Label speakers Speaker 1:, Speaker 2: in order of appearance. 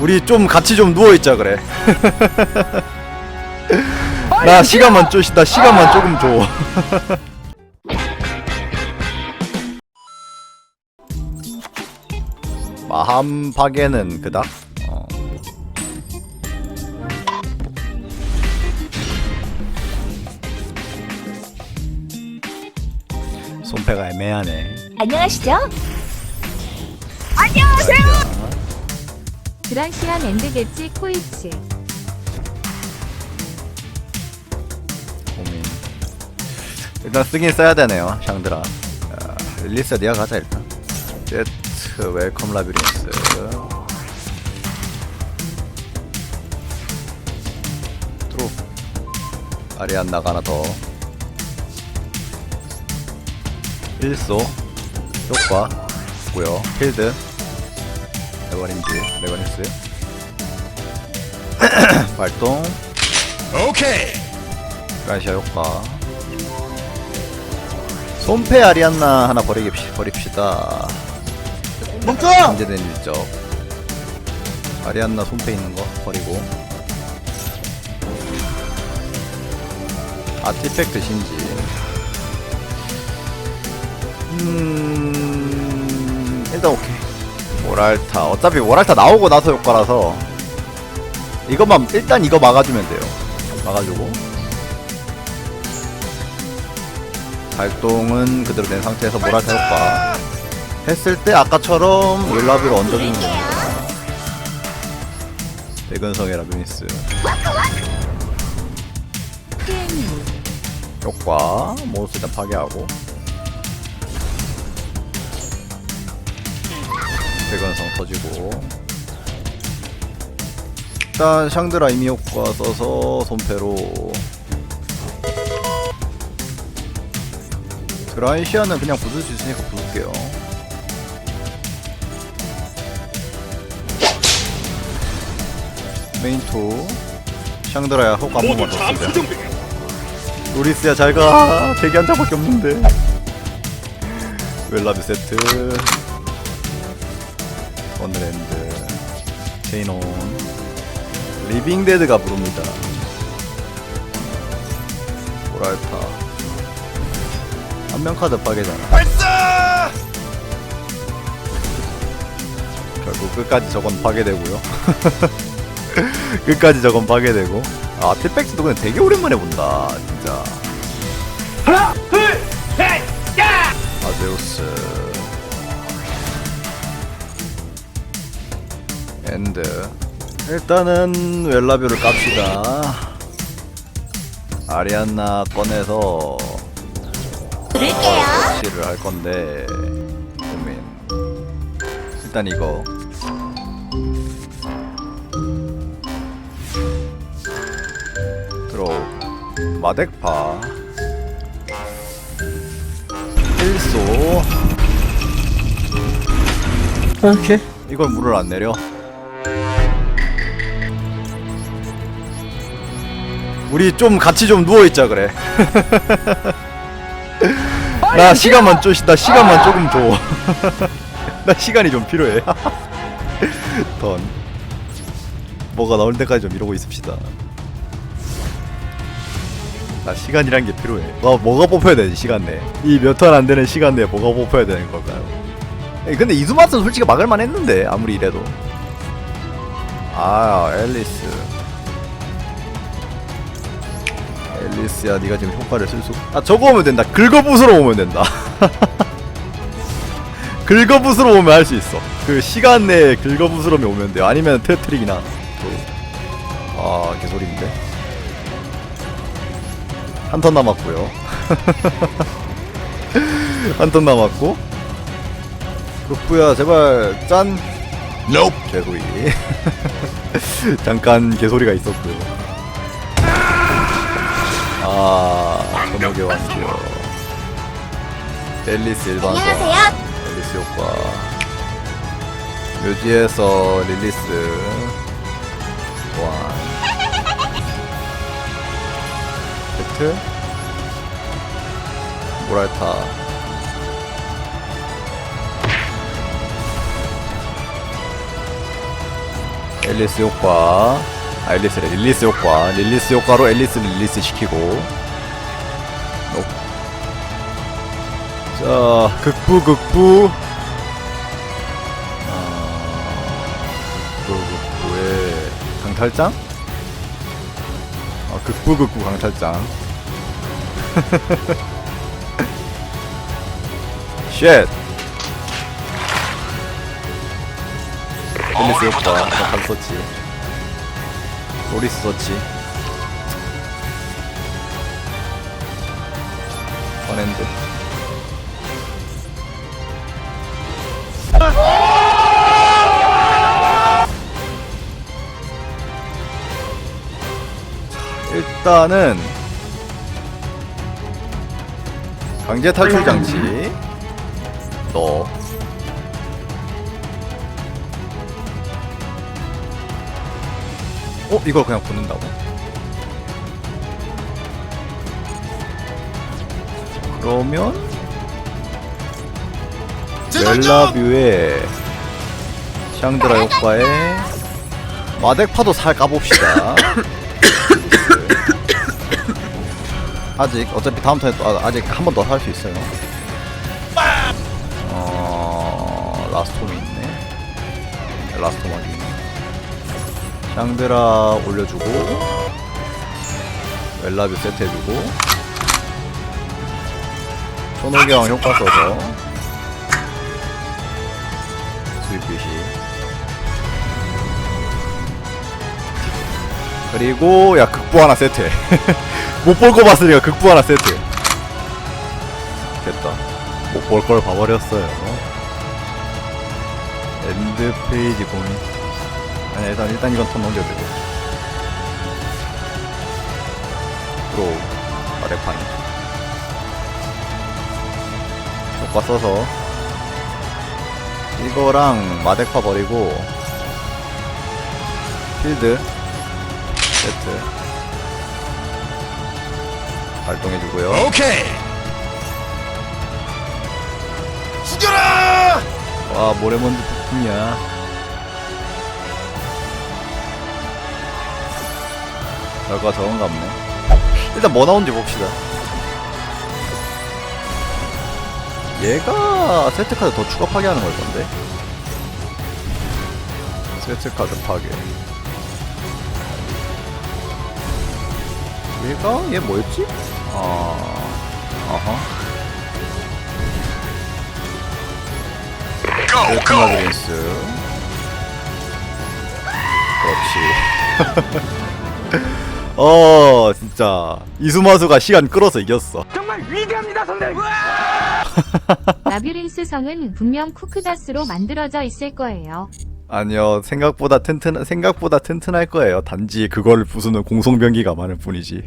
Speaker 1: 우리 좀 같이 좀 누워 있자 그래. 나 시간만 좀, 나 시간만 조금 줘. 마함 파괴는 그닥. 어. 손패가 애매하네.
Speaker 2: 안녕하시죠?
Speaker 3: 드라시안 엔드겠지 코이츠
Speaker 1: 고민. 일단 쓰긴 써야 되네요, 샹드라. 야, 릴리스 니가 가자 일단. 제트 웰컴 라비린스. 트로. 아리안나가 하나 더. 일소 효과 고요 필드 레버린지 레버린스 발동.
Speaker 4: 오케이.
Speaker 1: 라시아 효과. 손패 아리안나 하나 버리기 버립시다.
Speaker 4: 멈춰.
Speaker 1: 문제된 일적. 아리안나 손패 있는 거 버리고. 아티팩트 신지. 음 일단 오케이 모랄타. 어차피 모랄타 나오고 나서 효과라서. 이것만 일단 이거 막아주면 돼요. 막아주고. 발동은 그대로 된 상태에서 모랄타 효과. 했을 때 아까처럼 윌라비로 얹어주면 됩니다 대근성의 라비니스. 효과. 모스 일단 파괴하고 대근성 터지고. 일단 샹드라 이미 효과 써서 손패로. 드라이시아는 그냥 부술 수 있으니까 부을게요. 메인 투. 샹드라야 효과 한 번만 더 쓰자. 로리스야 잘가. 대기 한 장밖에 없는데. 웰라뷰 세트 원드랜드 체인온 리빙 데드가 부릅니다. 뭐랄까 한명 카드 빠개잖아.
Speaker 4: 발사.
Speaker 1: 결국 끝까지 저건 파괴되고요. 끝까지 저건 파괴되고. 아 아티팩트도 근데 되게 오랜만에 본다 진짜.
Speaker 4: 하나, 둘, 셋, 야.
Speaker 1: 아제우스 엔드 일단은 웰라뷰를 깝시다. 아리안나 꺼내서
Speaker 2: 부를게요.
Speaker 1: 설치를 할 건데 고민. 일단 이거. 들어오 마덱파. 일소. 오케이. 이걸 물을 안 내려 우리 좀 같이 좀 누워 있자 그래 나 시간만 좀, 나 시간만 조금 줘. 나 시간이 좀 필요해. 던. 뭐가 나올 때까지 좀 이러고 있읍시다. 나 시간이란 게 필요해. 너 뭐가 뽑혀야 되지 시간 내? 이 몇 턴 안 되는 시간 내에 뭐가 뽑혀야 되는 걸까요? 근데 이수마스는 솔직히 막을만 했는데 아무리 이래도. 아 앨리스. 앨리스야 네가 지금 효과를 쓸 수... 아 저거 오면 된다. 긁어부스러 오면 된다. 긁어부스러 오면 할 수 있어. 그 시간 내에 긁어부스러면 오면 돼요. 아니면 테트릭이나 아 개소리인데. 한 턴 남았고요. 한 턴 남았고. 룩부야 제발 짠.
Speaker 4: Nope.
Speaker 1: 개소리. 잠깐 개소리가 있었고요 아 저녁에 왔죠 앨리스
Speaker 2: 안녕하세요.
Speaker 1: 앨리스 효과. 묘지에서 릴리스 보안 세트? 모랄타. 앨리스 효과 아 앨리스래 릴리스 효과. 릴리스 효과로 앨리스를 릴리스 시키고. 어. 자 극부 극부. 아, 극부 극부의 강탈장? 아 극부 극부 강탈장. 쉣. 앨리스 효과. 아까 썼지 로리스 썼지? 원핸드 일단은 강제 탈출 장치. 너. 어? 이걸 그냥 붙는다고? 그러면 멜라뷰에 샹드라 효과에 마덱파도 살 까봅시다. 아직 어차피 다음 턴에 또 아- 아직 한 번 더 살 수 있어요 샹드라 올려주고 웰라뷰 세트 해주고 손오경 효과 써서 스위프시 그리고 야 극부 하나 세트해 못볼 거 봤으니까 극부 하나 세트. 됐다. 못 볼 걸 봐버렸어요. 엔드 페이지 고민 아니 일단 일단 이건 턴 되고. 프로 아래판 효과 써서. 이거랑 마덱파 버리고. 필드. 세트. 발동해주고요.
Speaker 4: 오케이. 죽여라.
Speaker 1: 와 모래먼지 폭풍이야 결과 적은 같네. 일단 뭐 나온지 봅시다. 얘가 세트카드 더 추가 파괴하는 걸 건데? 세트카드 파괴. 얘가 얘 뭐였지? 아 아하. 웨스턴 라비린스. 그렇지 어 진짜. 이수마수가 시간 끌어서 이겼어.
Speaker 3: 라비린스 성은 분명 쿠크다스로 만들어져 있을 거예요.
Speaker 1: 아니요 생각보다 튼튼 생각보다 튼튼할 거예요. 단지 그걸 부수는 공성병기가 많을 뿐이지